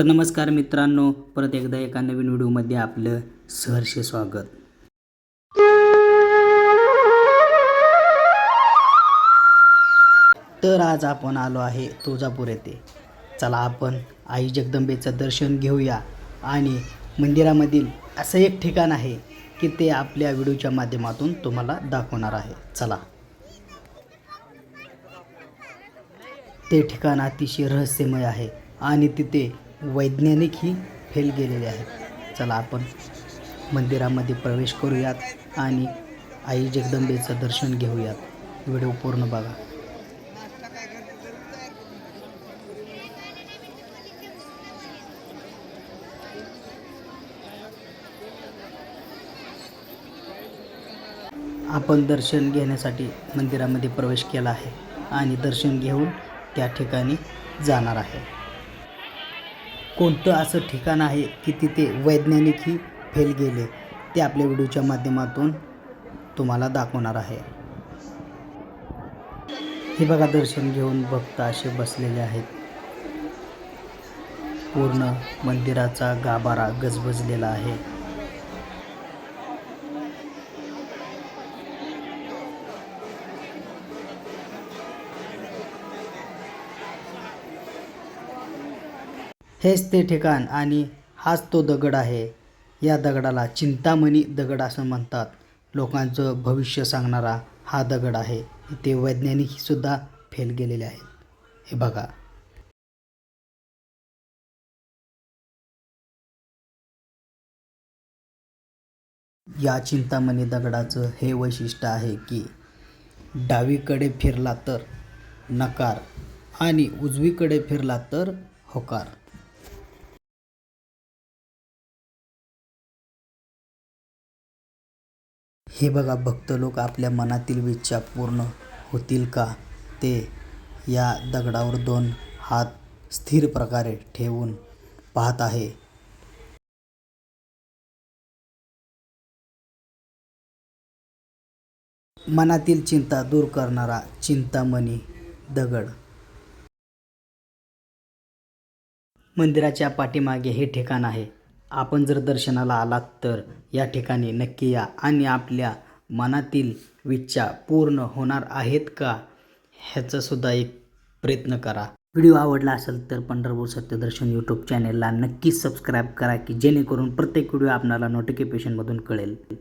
तर नमस्कार मित्रांनो परत एकदा एका नवीन व्हिडिओमध्ये आपलं सहर्ष स्वागत. तर आज आपण आलो आहे तुळजापूर येथे. चला आपण आई जगदंबेचं दर्शन घेऊया आणि मंदिरामधील असं एक ठिकाण आहे की ते आपल्या व्हिडिओच्या माध्यमातून तुम्हाला दाखवणार आहे. चला. ते ठिकाण अतिशय रहस्यमय आहे आणि तिथे वैज्ञानिकही फेल गेलेले आहेत. चला आपण मंदिरामध्ये प्रवेश करूयात आणि आई जगदंबेचं दर्शन घेऊयात. व्हिडिओ पूर्ण बघा. आपण दर्शन घेण्यासाठी मंदिरामध्ये प्रवेश केला आहे आणि दर्शन घेऊन त्या ठिकाणी जाणार आहे. कोणतं असं ठिकाण आहे की तिथे वैज्ञानिकही फेल गेले? ते आपल्या व्हिडिओच्या माध्यमातून तुम्हाला दाखवणार आहे. हे बघा दर्शन घेऊन भक्त असे बसलेले आहेत. पूर्ण मंदिराचा गाभारा गजबजलेला आहे. हेच ते ठिकाण आणि हाच तो दगड आहे. या दगडाला चिंतामणी दगड असं म्हणतात. लोकांचं भविष्य सांगणारा हा दगड आहे. इथे वैज्ञानिकसुद्धा फेल गेलेले आहेत. हे बघा. या चिंतामणी दगडाचं हे वैशिष्ट्य आहे की डावीकडे फिरला तर नकार आणि उजवीकडे फिरला तर होकार. हे बघा भक्त लोक आपल्या मनातील इच्छा पूर्ण होतील का? ते या दगडावर दोन हात स्थिर प्रकारे ठेवून पाहत आहे. मनातील चिंता दूर करणारा चिंतामणी दगड. मंदिराच्या पाठीमागे हे ठिकाण आहे. आपण जर दर्शनाला आलात तर या ठिकाणी नक्की या. आणि आपल्या मनातील विच्छा पूर्ण होणार आहेत का ह्याचासुद्धा एक प्रयत्न करा. व्हिडिओ आवडला असेल तर पंढरपूर सत्यदर्शन यूट्यूब चॅनेलला नक्कीच सबस्क्राईब करा की जेणेकरून प्रत्येक व्हिडिओ आपणाला नोटिफिकेशनमधून कळेल.